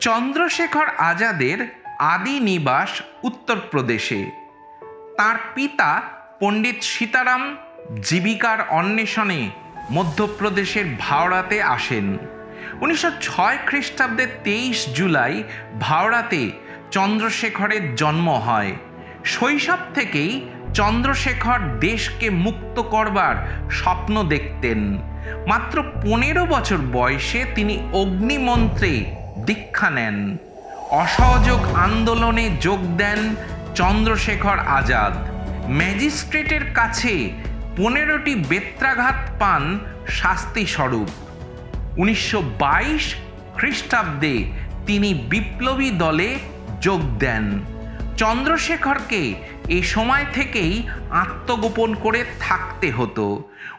চন্দ্রশেখর আজাদের আদি নিবাস উত্তরপ্রদেশে তার পিতা পণ্ডিত সীতারাম জীবিকার অন্বেষণে মধ্যপ্রদেশের ভাওড়াতে আসেন। উনিশশো ছয় খ্রিস্টাব্দের তেইশ জুলাই ভাওড়াতে চন্দ্রশেখরের জন্ম হয়। শৈশব থেকেই চন্দ্রশেখর দেশকে মুক্ত করবার স্বপ্ন দেখতেন। মাত্র পনেরো বছর বয়সে তিনি অগ্নিমন্ত্রে দীক্ষা নেন। অসহযোগ আন্দোলনে যোগ দেন চন্দ্রশেখর আজাদ। ম্যাজিস্ট্রেটের কাছে পনেরোটি বেত্রাঘাত পান শাস্তি স্বরূপ উনিশশো বাইশ খ্রিস্টাব্দে তিনি বিপ্লবী দলে যোগ দেন। চন্দ্রশেখরকে এই সময় থেকেই আত্মগোপন করে থাকতে হতো।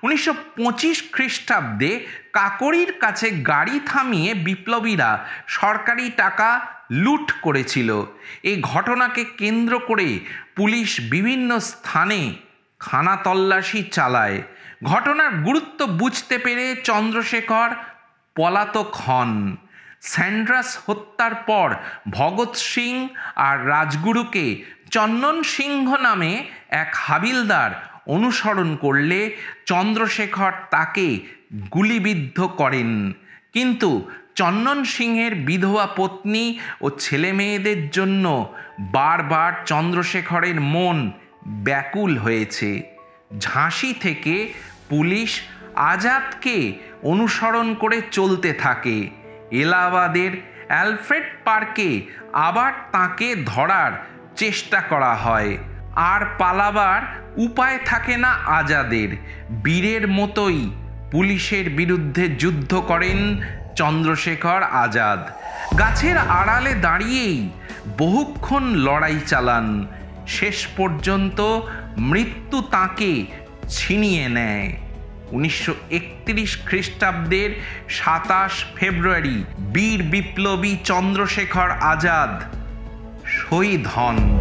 উনিশশো পঁচিশ খ্রিস্টাব্দে কাকরির কাছে গাড়ি থামিয়ে বিপ্লবীরা সরকারি টাকা লুট করেছিল। এই ঘটনাকে কেন্দ্র করে পুলিশ বিভিন্ন স্থানে খানা তল্লাশি চালায়। ঘটনার গুরুত্ব বুঝতে পেরে চন্দ্রশেখর পলাতক হন। স্যান্ড্রাস হত্যার পর ভগৎ সিং আর রাজগুরুকে চন্দন সিংহ নামে এক হাবিলদার অনুসরণ করলে চন্দ্রশেখর তাকে গুলিবিদ্ধ করেন। কিন্তু চন্দন সিংহের বিধবা পত্নী ও ছেলে মেয়েদের জন্য বারবার চন্দ্রশেখরের মন ব্যাকুল হয়েছে। ঝাঁসি থেকে পুলিশ আজাদকে অনুসরণ করে চলতে থাকে। এলাহাবাদের অ্যালফ্রেড পার্কে আবার তাকে ধরার চেষ্টা করা হয়। আর পালাবার উপায় থাকে না আজাদের। বীরের মতোই পুলিশের বিরুদ্ধে যুদ্ধ করেন চন্দ্রশেখর আজাদ। গাছের আড়ালে দাঁড়িয়েই বহুক্ষণ লড়াই চালান। শেষ পর্যন্ত মৃত্যু তাকে ছিনিয়ে নেয়। উনিশশো একত্রিশ খ্রিস্টাব্দের সাতাশ ফেব্রুয়ারি বীর বিপ্লবী চন্দ্রশেখর আজাদ শহীদ হন।